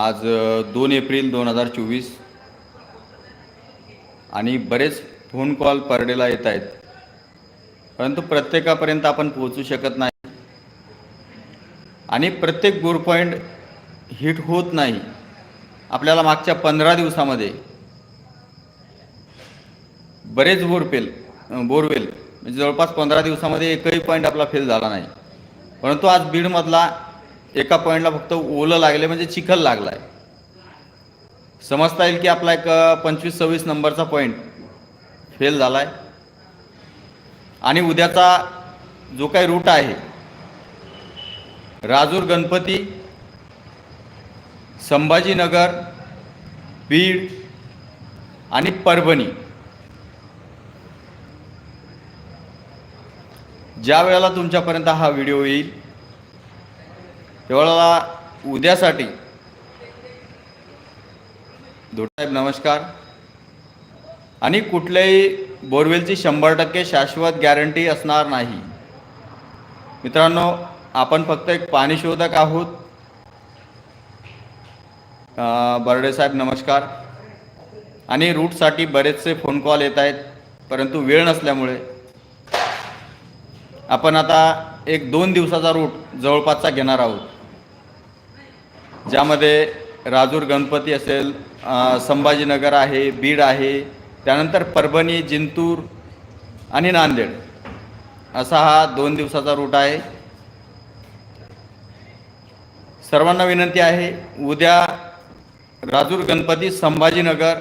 आज दोन एप्रिल दोन हजार चोवीस. आणि बरेच फोन कॉल पर डेला येत आहेत. परंतु प्रत्येकापर्यंत आपण पोहोचू शकत नाही. आणि प्रत्येक गोर पॉईंट हिट होत नाही. आपल्याला मागच्या पंधरा दिवसामध्ये बरेच बोरपेल बोरवेल म्हणजे जवळपास पंधरा दिवसामध्ये एकही पॉईंट आपला फेल झाला नाही. परंतु आज बीडमधला एका पॉईंटला फक्त ओलं लागले म्हणजे चिखल लागला आहे समजता येईल की आपला एक पंचवीस सव्वीस नंबरचा पॉईंट फेल झाला आहे आणि उद्याचा जो काही रूट आहे राजूर गणपती संभाजीनगर बीड आणि परभणी. ज्या वेळेला तुमच्यापर्यंत हा व्हिडिओ येईल त्यावेळेला उद्यासाठी. धोटसाहेब नमस्कार. आणि कुठल्याही बोरवेलची शंभर टक्के शाश्वत गॅरंटी असणार नाही. मित्रांनो आपण फक्त एक पाणी शोधक आहोत. बर्डे साहेब नमस्कार. आणि रूटसाठी बरेचसे फोन कॉल येत आहेत परंतु वेळ नसल्यामुळे. आपण आता एक दोन दिवसाचा रूट जवळपासचा घेणार आहोत. ज्यामध्ये राजूर गणपती असेल संभाजीनगर आहे बीड आहे त्यानंतर परभणी जिंतूर आणि नांदेड. असा हा दोन दिवसाचा रूट आहे. सर्वांना विनंती आहे उद्या राजूर गणपती संभाजीनगर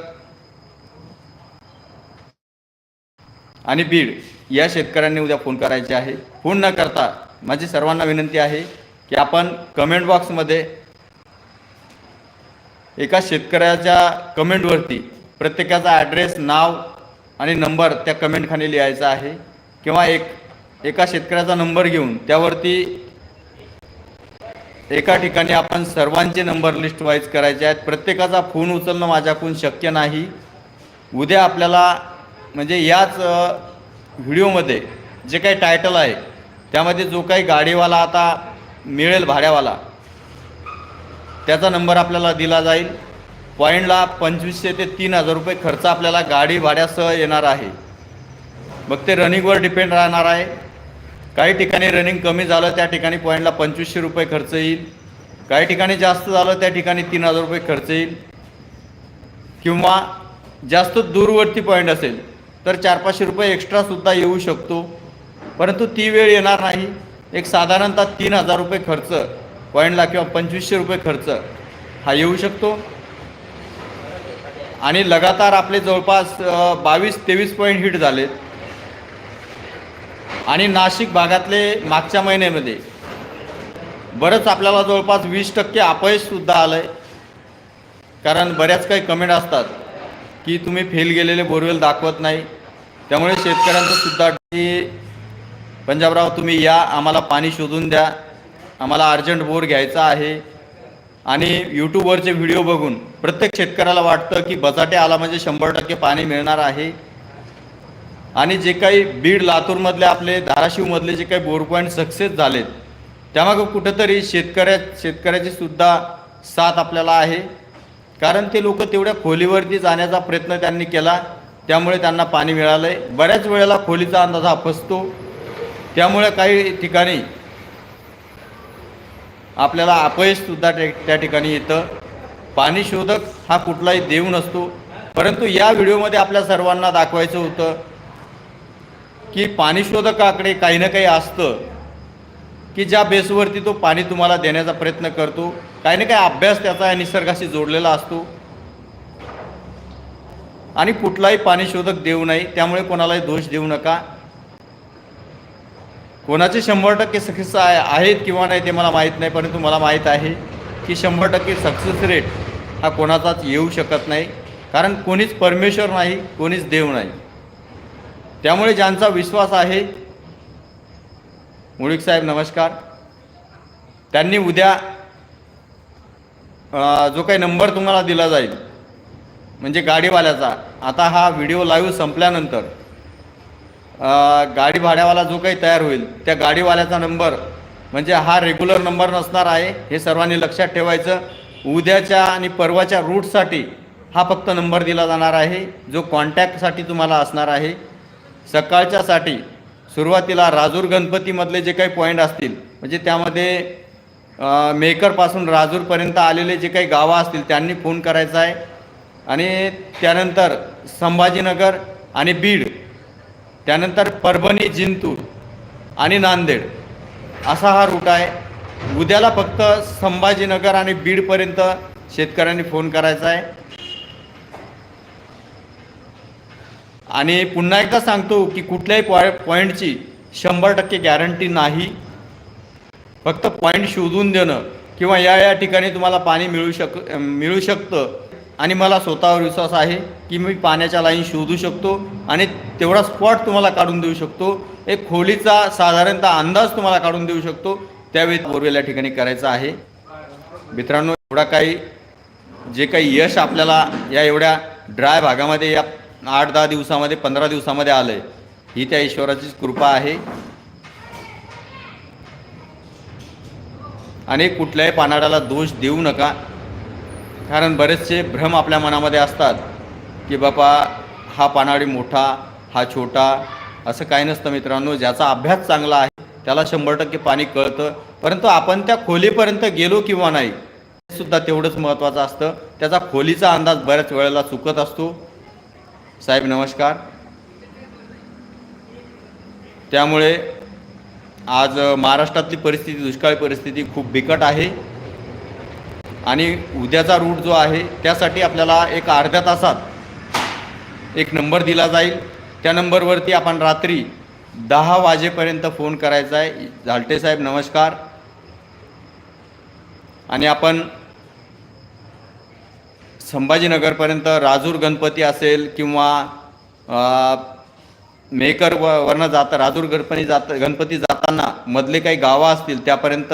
आणि बीड या शेतकऱ्यांनी उद्या फोन करायचे आहे. फोन न करता माझी सर्वांना विनंती आहे की आपण कमेंट बॉक्समध्ये एका शेतकऱ्याच्या कमेंटवरती प्रत्येकाचा ॲड्रेस नाव आणि नंबर त्या कमेंटखाली लिहायचा आहे. किंवा एक एका शेतकऱ्याचा नंबर घेऊन त्यावरती एका ठिकाणी आपण सर्वांचे नंबर लिस्ट वाईज करायचे आहेत. प्रत्येकाचा फोन उचलणं माझ्याकडून शक्य नाही. उद्या आपल्याला म्हणजे याच व्हिडिओमध्ये जे काही टायटल आहे त्यामध्ये जो काही गाडीवाला आता मिळेल भाड्यावाला त्याचा नंबर आपल्याला दिला जाईल. पॉईंटला पंचवीसशे ते तीन हजार रुपये खर्च आपल्याला गाडी भाड्यासह येणार आहे. मग ते रनिंगवर डिपेंड राहणार आहे. काही ठिकाणी रनिंग कमी झालं त्या ठिकाणी पॉईंटला पंचवीसशे रुपये खर्च येईल. काही ठिकाणी जास्त झालं त्या ठिकाणी तीन हजार रुपये खर्च येईल. किंवा जास्त दूरवरती पॉईंट असेल तर चार पाचशे रुपये एक्स्ट्रासुद्धा येऊ शकतो. परंतु ती वेळ येणार नाही. एक साधारणतः तीन हजार रुपये खर्च पॉईंटला किंवा पंचवीसशे रुपये खर्च हा येऊ शकतो. आणि लगातार आपले जवळपास बावीस तेवीस पॉईंट हिट झाले. आणि नाशिक भागातले मागच्या महिन्यामध्ये बरंच आपल्याला जवळपास वीस टक्के अपयशसुद्धा आलं आहे कारण बऱ्याच काही कमेंट असतात की तुम्ही फेल गेलेले बोरवेल दाखवत नाही. त्यामुळे शेतकऱ्यांचं सुद्धा की पंजाबराव तुम्ही या आम्हाला पाणी शोधून द्या. आम्हाला अर्जंट बोर घ्यायचा आहे. आणि यूट्यूबवरचे व्हिडिओ बघून प्रत्येक शेतकऱ्याला वाटतं की बचाटे आला म्हणजे शंभर टक्के पाणी मिळणार आहे. आणि जे काही बीड लातूरमधले आपले धाराशिवमधले जे काही बोर पॉईंट सक्सेस झालेत त्यामागं कुठंतरी शेतकऱ्या शेतकऱ्याची सुद्धा साथ आपल्याला आहे. कारण ते लोक तेवढ्या खोलीवरती जाण्याचा प्रयत्न त्यांनी केला त्यामुळे त्यांना पाणी मिळालं आहे बऱ्याच वेळेला खोलीचा अंदाज हा फसतो. त्यामुळे काही ठिकाणी आपल्याला अपयशसुद्धा त्या त्या ठिकाणी येतं. पाणी शोधक हा कुठलाही देव नसतो. परंतु या व्हिडिओमध्ये आपल्या सर्वांना दाखवायचं होतं की पाणी शोधकाकडे काही ना काही असतं की ज्या बेसवरती तो पाणी तुम्हाला देण्याचा प्रयत्न करतो. काही ना काही अभ्यास त्याचा या निसर्गाशी जोडलेला असतो. आणि कुठलाही पाणी शोधक देऊ नाही त्यामुळे कोणालाही दोष देऊ नका. कोणाचे शंभर टक्के सक्सेस आहेत किंवा नाही ते मला माहीत नाही परंतु मला माहीत आहे की शंभर टक्के सक्सेस रेट हा कोणाचाच येऊ शकत नाही. कारण कोणीच परमेश्वर नाही कोणीच देव नाही. त्यामुळे ज्यांचा विश्वास आहे मुळीक साहेब नमस्कार. त्यांनी उद्या जो काही नंबर तुम्हाला दिला जाईल म्हणजे गाडीवाल्याचा आता हा व्हिडिओ लाईव्ह संपल्यानंतर गाडी भाड्यावाला जो काही तयार होईल त्या गाडीवाल्याचा नंबर म्हणजे हा रेग्युलर नंबर नसणार आहे हे सर्वांनी लक्षात ठेवायचं. उद्याच्या आणि परवाच्या रूटसाठी हा फक्त नंबर दिला जाणार आहे जो कॉन्टॅक्टसाठी तुम्हाला असणार आहे. सकाळच्यासाठी सुरुवातीला राजूर गणपतीमधले जे काही पॉईंट असतील म्हणजे त्यामध्ये मेकरपासून राजूरपर्यंत आलेले जे काही गावं असतील त्यांनी फोन करायचा आहे. आणि त्यानंतर संभाजीनगर आणि बीड त्यानंतर परभणी जिंतूर आणि नांदेड असा हा रूट आहे. उद्याला फक्त संभाजीनगर आणि बीडपर्यंत शेतकऱ्यांनी फोन करायचा आहे. आणि पुन्हा एकदा सांगतो की कुठल्याही पॉय पॉईंटची शंभर टक्के गॅरंटी नाही. फक्त पॉईंट शोधून देणं किंवा या या ठिकाणी तुम्हाला पाणी मिळू शक मिळू शकतं. आणि मला स्वतःवर विश्वास आहे की मी पाण्याच्या लाईन शोधू शकतो आणि तेवढा स्पॉट तुम्हाला काढून देऊ शकतो. एक खोलीचा साधारणतः अंदाज तुम्हाला काढून देऊ शकतो. त्यावेळी बोरवेल या ठिकाणी करायचा आहे. मित्रांनो एवढा काही जे काही यश आपल्याला या एवढ्या ड्राय भागामध्ये या आठ दहा दिवसामध्ये पंधरा दिवसामध्ये आलं आहे ही त्या ईश्वराचीच कृपा आहे. आणि कुठल्याही पानाडाला दोष देऊ नका. कारण बरेचसे भ्रम आपल्या मनामध्ये असतात की बाबा हा पानाडी मोठा हा छोटा असं काही नसतं मित्रांनो. ज्याचा अभ्यास चांगला आहे त्याला शंभर टक्के पाणी कळतं. परंतु आपण त्या खोलीपर्यंत गेलो किंवा नाही हे सुद्धा तेवढंच महत्त्वाचं असतं. त्याचा खोलीचा अंदाज बऱ्याच वेळेला चुकत असतो. साहेब नमस्कार. त्यामुळे आज महाराष्ट्रातली परिस्थिती दुष्काळी परिस्थिती खूप बिकट आहे. आणि उद्याचा रूट जो आहे त्यासाठी आपल्याला एक अर्ध्या तासात एक नंबर दिला जाईल. त्या नंबरवरती आपण रात्री दहा वाजेपर्यंत फोन करायचा आहे. झालटे साहेब नमस्कार. आणि आपण संभाजीनगरपर्यंत राजूर गणपती असेल किंवा मेकर व वरनं जाता राजूर गणपती जात गणपती जाताना मधले काही गावं असतील त्यापर्यंत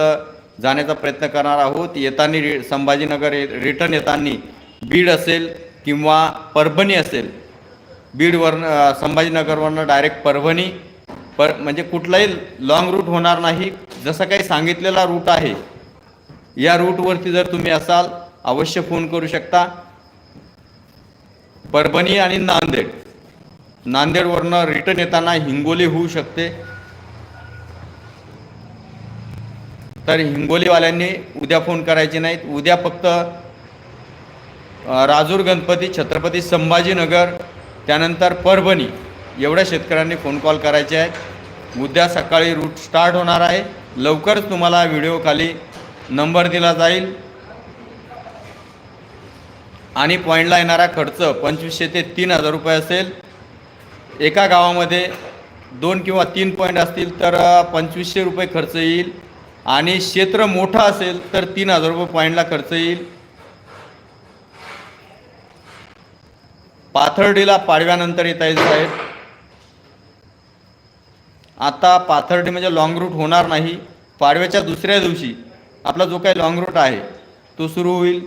जाण्याचा प्रयत्न करणार आहोत. येताना रि संभाजीनगर रिटर्न येताना बीड असेल किंवा परभणी असेल बीडवरनं संभाजीनगरवरनं डायरेक्ट परभणी पर म्हणजे कुठलाही लॉंग रूट होणार नाही. जसं काही सांगितलेला रूट आहे या रूटवरती जर तुम्ही असाल अवश्य फोन करू शकता. परभणी आणि नांदेड. नांदेडवरनं रिटर्न येताना हिंगोली होऊ शकते. तर हिंगोलीवाल्यांनी उद्या फोन करायचे नाहीत. उद्या फक्त राजूर गणपती छत्रपती संभाजीनगर त्यानंतर परभणी एवढ्या शेतकऱ्यांनी फोन कॉल करायचे आहेत. उद्या सकाळी रूट स्टार्ट होणार आहे. लवकरच तुम्हाला व्हिडिओ खाली नंबर दिला जाईल. आणि पॉईंटला येणारा खर्च पंचवीसशे ते तीन हजार रुपये असेल. एका गावामध्ये दोन किंवा तीन पॉईंट असतील तर पंचवीसशे रुपये खर्च येईल. आणि क्षेत्र मोठं असेल तर तीन हजार रुपये पॉईंटला खर्च येईल. पाथर्डीला पाडव्यानंतर येता येईल साहेब. आता पाथर्डी म्हणजे लॉंग रूट होणार नाही. पाडव्याच्या दुसऱ्या दिवशी आपला जो काही लॉंग रूट आहे तो सुरू होईल.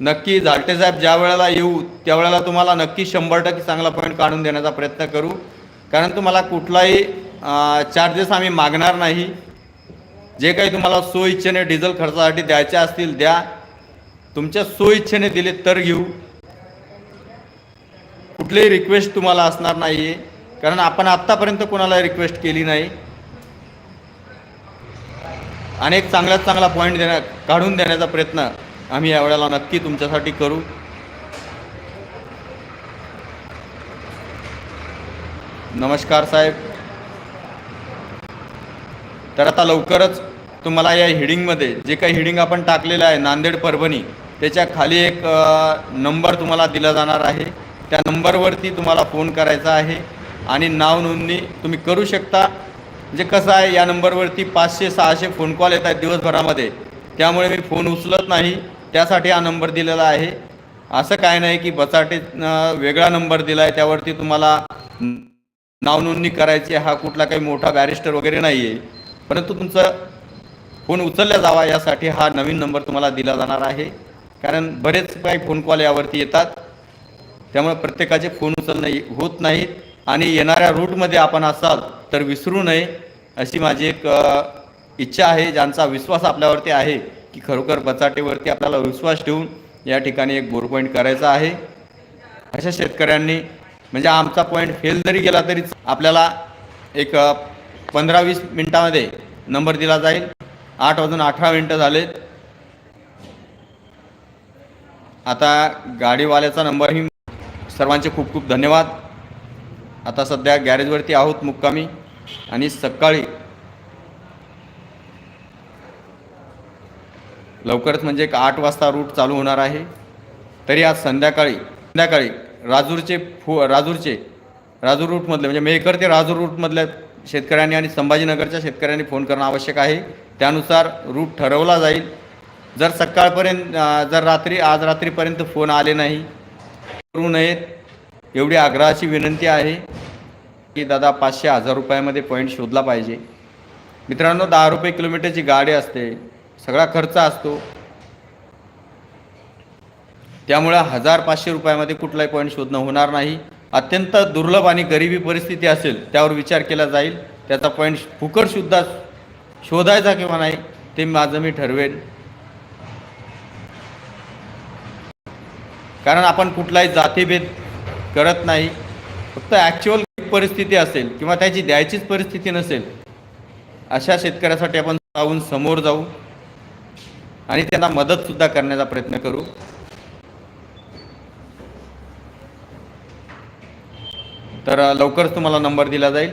नक्की झालटे साहेब ज्या वेळेला येऊ त्यावेळेला तुम्हाला नक्की शंभर टक्के चांगला पॉईंट काढून देण्याचा प्रयत्न करू. कारण तुम्हाला कुठलाही चार्जेस आम्ही मागणार नाही. जे काही तुम्हाला सोइच्छेने डिझेल खर्चासाठी द्यायचे असतील द्या. तुमच्या सो दिले तर घेऊ. कुठलीही रिक्वेस्ट तुम्हाला असणार नाही आहे कारण आपण आत्तापर्यंत कोणाला रिक्वेस्ट केली नाही. आणि एक चांगल्यात चांगला पॉईंट देण्या काढून देण्याचा प्रयत्न आम्ही यावेळेला नक्की तुमच्यासाठी करू. नमस्कार साहेब. तर आता लवकरच तुम्हाला या हिडिंगमध्ये जे काही हिडिंग आपण टाकलेलं आहे नांदेड परभणी त्याच्याखाली एक नंबर तुम्हाला दिला जाणार आहे. त्या नंबरवरती तुम्हाला फोन करायचा आहे आणि नाव नोंदणी तुम्ही करू शकता. म्हणजे कसं आहे या नंबरवरती पाचशे सहाशे फोन कॉल येत आहेत दिवसभरामध्ये. त्यामुळे मी फोन उचलत नाही. त्यासाठी हा नंबर दिलेला आहे. असं काय नाही की बचाटे वेगळा नंबर दिला आहे त्यावरती तुम्हाला नाव नोंदणी करायची हा कुठला काही मोठा बॅरिस्टर वगैरे नाही आहे परंतु तुमचं फोन उचलला जावा यासाठी हा नवीन नंबर तुम्हाला दिला जाणार आहे. कारण बरेच काही फोन कॉल यावरती येतात. त्यामुळे प्रत्येकाचे फोन उचलणे होत नाहीत. आणि येणाऱ्या रूटमध्ये आपण असाल तर विसरू नये अशी माझी एक इच्छा आहे. ज्यांचा विश्वास आपल्यावरती आहे की खरोखर बचाटेवरती आपल्याला विश्वास ठेवून या ठिकाणी एक बोर पॉईंट करायचा आहे. अशा शेतकऱ्यांनी म्हणजे आमचा पॉईंट फेल जरी गेला तरी आपल्याला एक पंधरा वीस मिनटामध्ये नंबर दिला जाईल. आठ वाजून अठरा मिनटं झालेत. आता गाडीवाल्याचा नंबरही सर्वांचे खूप खूप धन्यवाद. आता सध्या गॅरेजवरती आहोत मुक्कामी आणि सकाळी लवकरच म्हणजे एक आठ वाजता रूट चालू होणार आहे. तरी आज संध्याकाळी संध्याकाळी राजूरचे फो राजूरचे राजूर रूटमधले म्हणजे मेहकर ते राजूर रूटमधल्या शेतकऱ्यांनी आणि संभाजीनगरच्या शेतकऱ्यांनी फोन करणं आवश्यक आहे. त्यानुसार रूट ठरवला जाईल. जर सकाळपर्यंत जर रात्री आज रात्रीपर्यंत फोन आले नाही करू नयेत. एवढी आग्रहाची विनंती आहे की दादा पाचशे हजार रुपयामध्ये पॉईंट शोधला पाहिजे. मित्रांनो दहा रुपये किलोमीटरची गाडी असते. सगळा खर्च असतो. त्यामुळे हजार पाचशे रुपयामध्ये कुठलाही पॉईंट शोधणं होणार नाही. अत्यंत दुर्लभ आणि गरिबी परिस्थिती असेल त्यावर विचार केला जाईल. त्याचा पॉईंट फुकटसुद्धा शोधायचा किंवा नाही ते माझं मी ठरवेन. कारण आपण कुठलाही जातीभेद करत नाही. फक्त ॲक्च्युअल परिस्थिती असेल किंवा त्याची द्यायचीच परिस्थिती नसेल अशा शेतकऱ्यासाठी आपण जाऊन समोर जाऊ आणि त्यांना मदतसुद्धा करण्याचा प्रयत्न करू. तर लवकरच तुम्हाला नंबर दिला जाईल.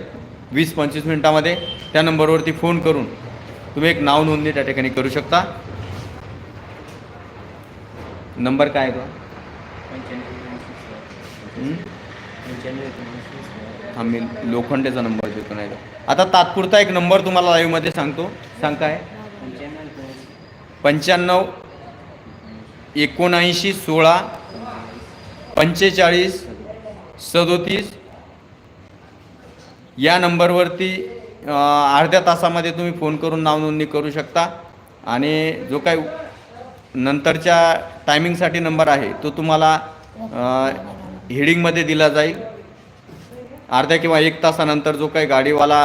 वीस पंचवीस मिनिटामध्ये त्या नंबरवरती फोन करून तुम्ही एक नाव नोंदणी त्या ठिकाणी करू शकता. नंबर काय आहे तो हा मी लोखंडेचा नंबर देतो नाही का आता तात्पुरता एक नंबर तुम्हाला लाईव्हमध्ये सांगतो. सांग काय? पंच्याण्णव एकोणऐंशी सोळा पंचेचाळीस सदोतीस या नंबरवरती अर्ध्या तासामध्ये तुम्ही फोन करून नाव नोंदणी करू शकता. आणि जो काही नंतरच्या टायमिंगसाठी नंबर आहे तो तुम्हाला हेडिंगमध्ये दिला जाईल. अर्ध्या किंवा एक तासानंतर जो काही गाडीवाला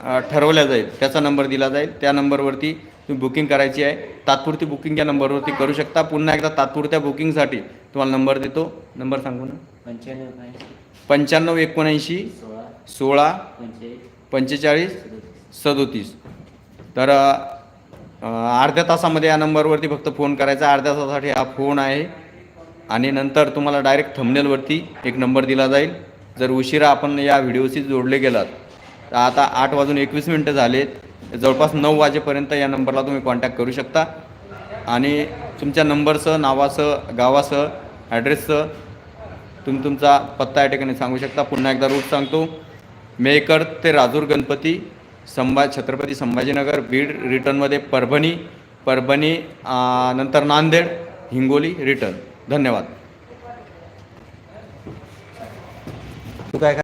अ, ठरवल्या जाईल त्याचा नंबर दिला जाईल. त्या नंबरवरती तुम्ही बुकिंग करायची आहे. तात्पुरती बुकिंग या नंबरवरती करू शकता. पुन्हा एकदा तात्पुरत्या बुकिंगसाठी तुम्हाला नंबर देतो. नंबर सांगू ना? पंच्याण्णव पंच्याण्णव एकोणऐंशी सोळा पंचेचाळीस सदोतीस. तर अर्ध्या तासामध्ये या नंबरवरती फक्त फोन करायचा. अर्ध्या तासासाठी हा फोन आहे. आणि नंतर तुम्हाला डायरेक्ट थंबनेलवरती एक नंबर दिला जाईल. जर उशिरा आपण या व्हिडिओशी जोडले गेलात तर आता आठ वाजून एकवीस मिनटं झालेत. जवळपास नऊ वाजेपर्यंत या नंबरला तुम्ही कॉन्टॅक्ट करू शकता. आणि तुमच्या नंबरसह नावासह गावासह ॲड्रेससह तुम्ही तुमचा पत्ता या ठिकाणी सांगू शकता. पुन्हा एकदा रूट सांगतो. मेकर ते राजूर गणपती संभा छत्रपती संभाजीनगर बीड रिटर्नमध्ये परभणी परभणी नंतर नांदेड हिंगोली रिटर्न. धन्यवाद. तू काय